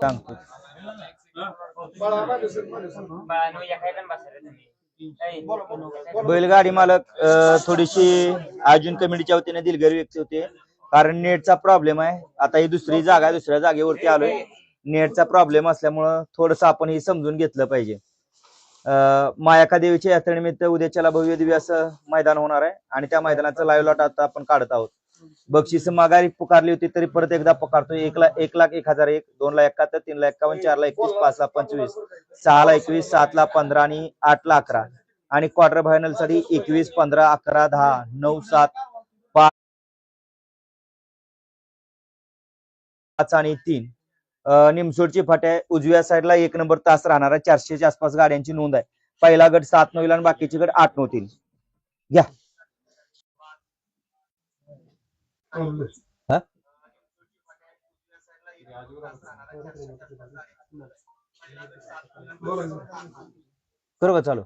सांगतो बैलगाडी मालक अं, थोडीशी अर्जुन कमिटीच्या वतीने दिलगिरी व्यक्ती होते. कारण नेटचा प्रॉब्लेम आहे. आता ही दुसरी जागा आहे, दुसऱ्या जागेवरती आलोय. नेटचा प्रॉब्लेम असल्यामुळं थोडस आपण हे समजून घेतलं पाहिजे. अं, मायाका देवीच्या यात्रेनिमित्त उद्याच्याला भव्य दिव्य असं मैदान होणार आहे. आणि त्या मैदानाचं लाईव्ह लॉट आता आपण काढत आहोत. बक्षीस माघारी पुकारली होती तरी परत एकदा पुकारतो एक लाख एक लाख एक हजार एक दोन ला एकाहत्तर तीन ला एक्कावन्न चार ला एकवीस पाच ला पंचवीस सहा ला एकवीस सात ला पंधरा आणि आठ ला अकरा. आणि क्वार्टर फायनलसाठी एकवीस पंधरा अकरा दहा नऊ सात पाच आणि तीन. निमसोडची फाट्या आहे. उजव्या साईडला एक नंबर तास राहणार आहे चारशेच्या आसपास गाड्यांची नोंद आहे. पहिला गट सात नऊ आणि बाकीचे गट आठ नव्हतील घ्या. हा? करू का चालू